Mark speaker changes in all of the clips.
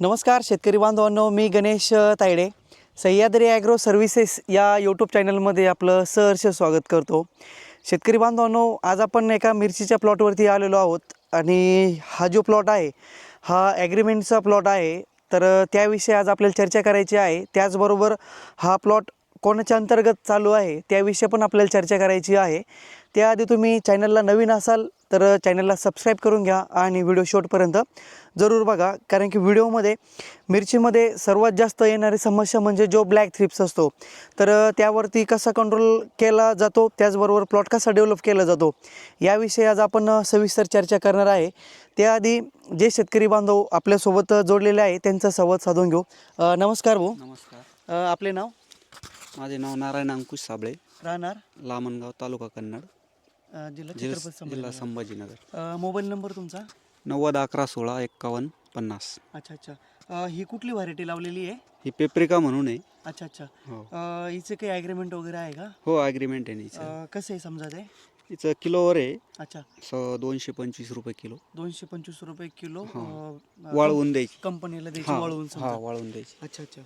Speaker 1: नमस्कार शेतकरी बांधवांनो मी गणेश तायडे. सह्याद्री ॲग्रो सर्व्हिसेस या यूट्यूब चॅनलमध्ये आपलं सहर्ष स्वागत करतो. शेतकरी बांधवांनो आज आपण एका मिरचीच्या प्लॉटवरती आलेलो आहोत आणि हा जो प्लॉट आहे हा ॲग्रीमेंटचा प्लॉट आहे. तर त्याविषयी आज आपल्याला चर्चा करायची आहे. त्याचबरोबर हा प्लॉट कोणाच्या अंतर्गत चालू आहे त्याविषयी पण आपल्याला चर्चा करायची आहे. त्याआधी तुम्ही चॅनलला नवीन असाल तर चॅनलला सबस्क्राईब करून घ्या आणि व्हिडिओ शेवटपर्यंत जरूर बघा. कारण की व्हिडिओमध्ये मिरचीमध्ये सर्वात जास्त येणारी समस्या म्हणजे जो ब्लॅक थ्रिप्स असतो. तर त्यावरती कसा कंट्रोल केला जातो? त्याचबरोबर प्लॉट कसा डेव्हलप केला जातो? याविषयी आज आपण सविस्तर चर्चा करणार आहे. त्याआधी जे शेतकरी बांधव आपल्यासोबत जोडलेले आहे त्यांचा संवाद साधून घेऊ. नमस्कार भाऊ.
Speaker 2: नमस्कार.
Speaker 1: आपले नाव?
Speaker 2: माझे नाव नारायण अंकुश साबळे.
Speaker 1: राहणार?
Speaker 2: लामणगाव तालुका कन्नड.
Speaker 1: अ, जिल्हा
Speaker 2: जिल्हा
Speaker 1: छत्रपती
Speaker 2: जिल्हा
Speaker 1: संभाजीनगर.
Speaker 2: संभाजीनगर
Speaker 1: अ, मोबाईल नंबर तुमचा?
Speaker 2: नव्वद अकरा सोळा एक्कावन्न पन्नास.
Speaker 1: अच्छा अच्छा. अ, ही कुठली व्हरायटी लावलेली आहे?
Speaker 2: ही पेप्रिका म्हणून आहे.
Speaker 1: अच्छा अच्छा.
Speaker 2: हो.
Speaker 1: अ, हिचं काही ॲग्रीमेंट वगैरे आहे का?
Speaker 2: हो ॲग्रीमेंट आहे हिचं.
Speaker 1: अ, कसं आहे समजा ते?
Speaker 2: हिचं किलोवर आहे.
Speaker 1: अच्छा.
Speaker 2: स दोनशे पंचवीस रुपये किलो.
Speaker 1: दोनशे पंचवीस रुपये किलो
Speaker 2: हा.
Speaker 1: अ,
Speaker 2: वाळवून द्यायची.
Speaker 1: कंपनीला द्यायची
Speaker 2: हा
Speaker 1: वाळवून
Speaker 2: हा
Speaker 1: समजा.
Speaker 2: वाळवून द्यायची.
Speaker 1: अच्छा अच्छा.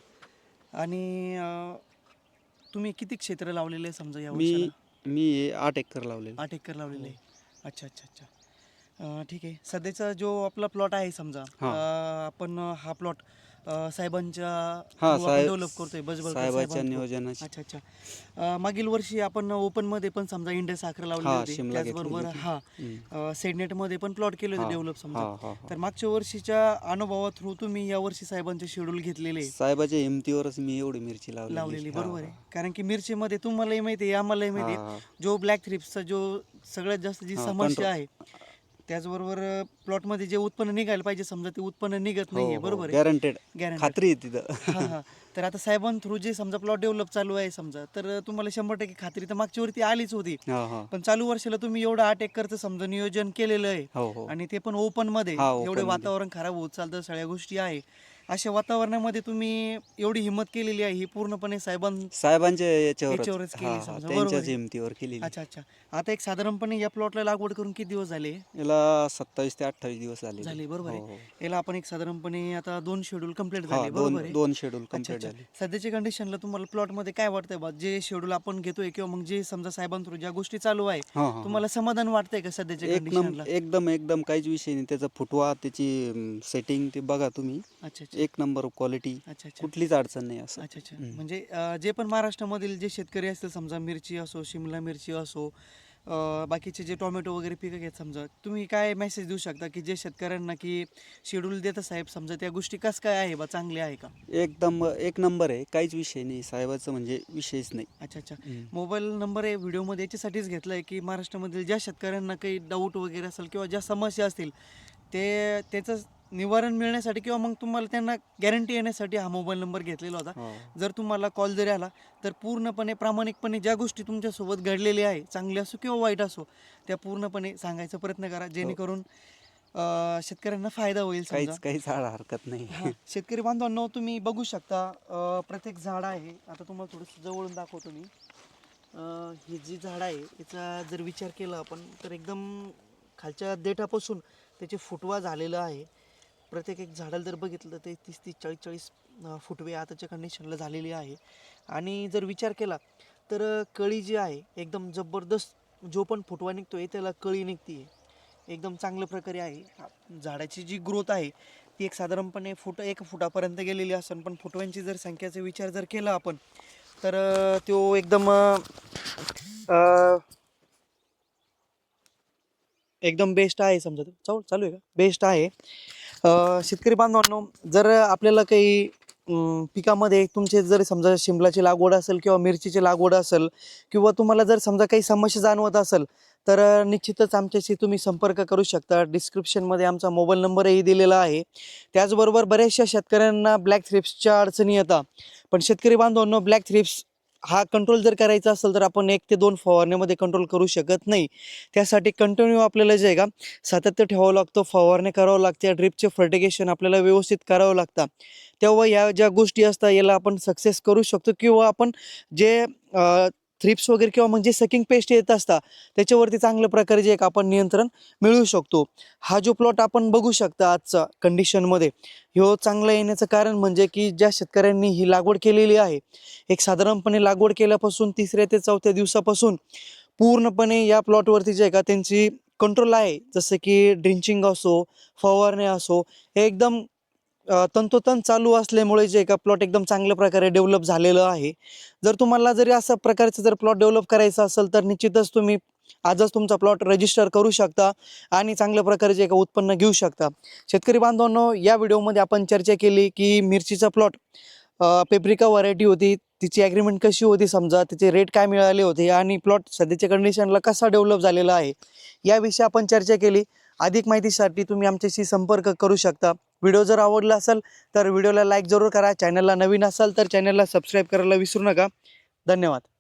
Speaker 1: आणि अ, तुम्ही किती क्षेत्र लावलेले आहे समजा या
Speaker 2: मी
Speaker 1: वर्षाला?
Speaker 2: मी आठ एकर लावलेलं.
Speaker 1: आठ एकर लावलेले अच्छा अच्छा अच्छा. अ, ठीक आहे. सध्याचा जो आपला प्लॉट आहे समजा
Speaker 2: हा.
Speaker 1: अ, आपण हा प्लॉट साहेबांच्या
Speaker 2: हा साहेब
Speaker 1: डेव्हलप करतोय बजबळ
Speaker 2: साहेबाच्या नियोजनाची.
Speaker 1: अच्छा अच्छा. अ, मागील वर्षी आपण ओपनमध्ये पण समजा इंडिया साखर लावली
Speaker 2: हा,
Speaker 1: होती
Speaker 2: शिमला
Speaker 1: त्याचबरोबर हा
Speaker 2: हम्म.
Speaker 1: सेडनेटमध्ये पण प्लॉट केले होते
Speaker 2: हा,
Speaker 1: डेव्हलप समजा.
Speaker 2: हा हा हा.
Speaker 1: तर मागच्या वर्षीच्या अनुभवा थ्रू तुम्ही या वर्षी साहेबांचे शेड्यूल घेतलेले.
Speaker 2: साहेबाच्या हिमतीवरच मी एवढी मिरची लावलेली.
Speaker 1: लावलेली बरोबर आहे. कारण की मिरचीमध्ये तुम्हालाही माहिती आहे आम्हालाही माहिती आहे. जो ब्लॅक थ्रिप्सचा जो सगळ्यात जास्त जी समस्या. आहे त्याचबरोबर प्लॉटमध्ये जे उत्पन्न निघायला पाहिजे समजा ते उत्पन्न निघत
Speaker 2: हो,
Speaker 1: नाहीये
Speaker 2: हो,
Speaker 1: बरोबर आहे?
Speaker 2: गॅरंटेड
Speaker 1: गॅरंटी
Speaker 2: खात्री आहे तिथं.
Speaker 1: तर आता साहेबां थ्रू जे समजा प्लॉट डेव्हलप चालू आहे समजा तर तुम्हाला शंभर टक्के खात्री तर मागच्या वरती आलीच होती.
Speaker 2: हा हा.
Speaker 1: पण चालू वर्षाला तुम्ही एवढं आठ एकरचं समजा नियोजन केलेलं आहे
Speaker 2: हो हो.
Speaker 1: आणि ते पण ओपनमध्ये
Speaker 2: हा, open
Speaker 1: एवढे
Speaker 2: मध्ये.
Speaker 1: वातावरण खराब होत चालतं सगळ्या गोष्टी आहे. अशा वातावरणामध्ये तुम्ही एवढी हिंमत केलेली आहे ही पूर्णपणे साहेबां
Speaker 2: साहेबांच्या याच्यावरच.
Speaker 1: याच्यावरच केली
Speaker 2: हा, हा,
Speaker 1: समजा, बरोबर
Speaker 2: त्यांच्याच
Speaker 1: आहे.
Speaker 2: हिमतीवर केलेली.
Speaker 1: अच्छा अच्छा. आता एक साधारणपणे या प्लॉटला लागवड करून किती दिवस झाले?
Speaker 2: याला सत्तावीस ते अठ्ठावीस दिवस झाले
Speaker 1: झाले बरोबर
Speaker 2: हो,
Speaker 1: आहे याला आपण एक साधारणपणे आता दोन शेड्यूल कंप्लीट
Speaker 2: हा
Speaker 1: झाले बरोबर
Speaker 2: दोन
Speaker 1: आहे.
Speaker 2: दोन शेड्यूल
Speaker 1: अच्छा
Speaker 2: कंप्लीट
Speaker 1: अच्छा.
Speaker 2: झाले.
Speaker 1: सध्याच्या कंडिशनला तुम्हाला प्लॉटमध्ये काय वाटतंय बा? जे शेड्यूल आपण घेतोय किंवा मग जे समजा साहेबांथ्रू ज्या गोष्टी चालू आहे
Speaker 2: हा, हा, हा.
Speaker 1: तुम्हाला समाधान वाटतंय का सध्याच्या
Speaker 2: एक नम
Speaker 1: कंडिशनला
Speaker 2: एकदम एकदम काहीच विषय नाही. त्याचा फुटवा त्याची सेटिंग ते बघा तुम्ही.
Speaker 1: अच्छा अच्छा.
Speaker 2: एक नंबर क्वालिटी
Speaker 1: अच्छा अच्छा.
Speaker 2: कुठलीच अडचण नाही असं.
Speaker 1: अच्छा अच्छा.
Speaker 2: हम्म.
Speaker 1: म्हणजे अं, जे पण महाराष्ट्रामधील जे शेतकरी असतील समजा मिरची असो शिमला मिरची असो अं, बाकीचे जे टोमॅटो वगैरे पिकं घेत समजा तुम्ही काय मेसेज देऊ शकता की जे शेतकऱ्यांना की शेड्यूल देतं साहेब समजा त्या गोष्टी कस काय आहे बा? चांगल्या आहे का?
Speaker 2: एकदम एक नंबर आहे. काहीच विषय नाही साहेबाचं म्हणजे विषयच नाही.
Speaker 1: अच्छा अच्छा.
Speaker 2: हम्म.
Speaker 1: मोबाईल नंबर आहे व्हिडिओमध्ये याच्यासाठीच घेतला आहे की महाराष्ट्रामधील ज्या शेतकऱ्यांना काही डाऊट वगैरे असेल किंवा ज्या समस्या असतील ते त्याचं निवारण मिळण्यासाठी किंवा मग तुम्हाला त्यांना गॅरंटी येण्यासाठी हा मोबाईल नंबर घेतलेला होता.
Speaker 2: हो.
Speaker 1: जर तुम्हाला कॉल जरी आला तर पूर्णपणे प्रामाणिकपणे ज्या गोष्टी तुमच्यासोबत घडलेल्या आहे चांगल्या असो किंवा वाईट असो त्या पूर्णपणे सांगायचा प्रयत्न करा. जेणेकरून अं, शेतकऱ्यांना फायदा होईल
Speaker 2: काहीच काहीच आड हरकत नाही.
Speaker 1: हा, शेतकरी बांधवांनो तुम्ही बघू शकता प्रत्येक झाड आहे. आता तुम्हाला थोडंसं जवळून दाखवतो मी. ही जी झाड आहे याचा जर विचार केला आपण तर एकदम खालच्या देठापासून त्याचे फुटवा झालेला आहे. प्रत्येक एक झाडाला जर बघितलं तर ते तीस तीस चाळीस चाळीस फुटवे आताच्या कंडिशनला झालेली आहे. आणि जर विचार केला तर कळी जी आहे एकदम जबरदस्त जो पण फुटवा निघतो आहे त्याला कळी निघते एकदम चांगल्या प्रकारे आहे. झाडाची जी ग्रोथ आहे ती एक साधारणपणे फुट एक फुटापर्यंत गेलेली असेल पण फुटव्यांची जर संख्येचा विचार जर केला आपण तर तो एकदम एकदम बेस्ट आहे समजा. तो चालू चालू आहे का? बेस्ट आहे. शेतकरी बांधवांनो जर आपल्याला काही पिकामध्ये तुमचे जर समजा शिमलाची लागवड असेल किंवा मिरचीची लागवड असेल किंवा तुम्हाला जर समजा काही समस्या जाणवत असेल तर निश्चितच आमच्याशी तुम्ही संपर्क करू शकता. डिस्क्रिप्शनमध्ये आमचा मोबाईल नंबरही दिलेला आहे. त्याचबरोबर बऱ्याचशा शेतकऱ्यांना ब्लॅक थ्रिप्सच्या अडचणी येतात. पण शेतकरी बांधवांनो ब्लॅक थ्रिप्स हा कंट्रोल जर करायचा असेल तर आपण एक ते दोन फवारण्यामध्ये कंट्रोल करू शकत नाही. त्यासाठी कंटिन्यू आपल्याला जे आहे का सातत्य ठेवावं लागतं फवारणी करावं लागते ड्रिपचे फर्टिगेशन आपल्याला व्यवस्थित करावं लागतं. तेव्हा या ज्या गोष्टी असतात याला आपण सक्सेस करू शकतो किंवा आपण जे थ्रिप्स वगैरे किंवा मग जे सकिंग पेस्ट येत असतात त्याच्यावरती चांगल्या प्रकारे जे एक आपण नियंत्रण मिळवू शकतो. हा जो प्लॉट आपण बघू शकता आजचा कंडिशनमध्ये ह्यो चांगला येण्याचं कारण म्हणजे की ज्या शेतकऱ्यांनी ही लागवड केलेली आहे एक साधारणपणे लागवड केल्यापासून तिसऱ्या ते चौथ्या दिवसापासून पूर्णपणे या प्लॉटवरती जे आहे का त्यांची कंट्रोल आहे. जसं की ड्रिंचिंग असो फवारणे असो हे एकदम तंतोतंत चालू असल्यामुळे जे का प्लॉट एकदम चांगल्या प्रकारे डेव्हलप झालेलं आहे. जर तुम्हाला जरी असं प्रकारचं जर प्लॉट डेव्हलप करायचा असेल तर निश्चितच तुम्ही आजच तुमचा प्लॉट रजिस्टर करू शकता आणि चांगल्या प्रकारे जे का उत्पन्न घेऊ शकता. शेतकरी बांधवांनो या व्हिडिओमध्ये आपण चर्चा केली की मिरचीचा प्लॉट पेप्रिका व्हरायटी होती तिची ॲग्रीमेंट कशी होती समजा तिचे रेट काय मिळाले होते आणि प्लॉट सध्याच्या कंडिशनला कसा डेव्हलप झालेला आहे याविषयी आपण चर्चा केली. अधिक माहितीसाठी तुम्ही आमच्याशी संपर्क करू शकता. व्हिडिओ जर आवडला असेल तर व्हिडिओला लाईक जरूर करा. चॅनलला नवीन असाल तर चॅनलला सबस्क्राईब करायला विसरू नका. धन्यवाद.